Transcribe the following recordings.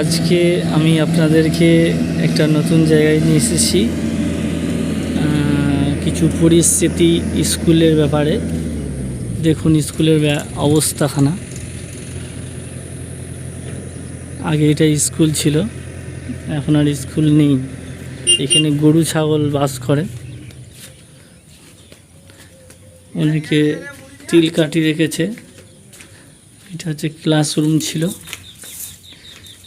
আজকে আমি আপনাদেরকে একটা নতুন জায়গায় নিয়ে এসেছি কিছু পরিস্থিতি স্কুলের ব্যাপারে। দেখুন স্কুলের অবস্থাখানা। আগে এটা স্কুল ছিল, এখন আর স্কুল নেই। এখানে গরু, ছাগল বাস করে। অনেকে তিল কাটি রেখেছে। এটা হচ্ছে ক্লাসরুম ছিল।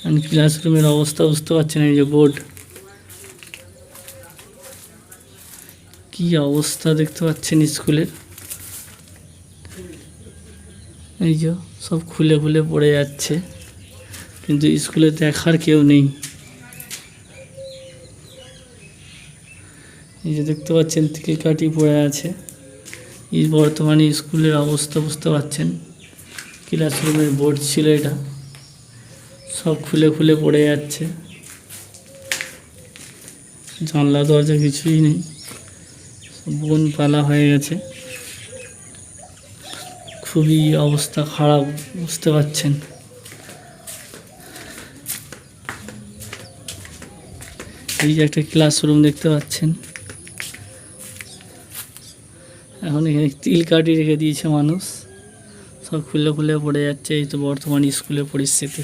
আমি ক্লাসরুমের অবস্থা বুঝতে পারছেন এই যে বোর্ড কি অবস্থা দেখতে পাচ্ছেন স্কুলের? এই যে সব খুলে খুলে পড়ে যাচ্ছে, কিন্তু স্কুলে দেখার কেউ নেই। এই যে দেখতে পাচ্ছেন কাটি পড়ে আছে। বর্তমানে স্কুলের অবস্থা বুঝতে পারছেন ক্লাসরুমের বোর্ড ছিল এটা। সব খুলে খুলে পড়ে যাচ্ছে। জানলা, দরজা কিছুই নেই। বন পালা হয়ে গেছে। খুবই অবস্থা খারাপ, বুঝতে পারছেন। এই যে একটা ক্লাসরুম দেখতে পাচ্ছেন। এখন এখানে তিল কাটি রেখে দিয়েছে মানুষ। সব খুলে খুলে পড়ে যাচ্ছে, এই তো বর্তমান স্কুলের পরিস্থিতি।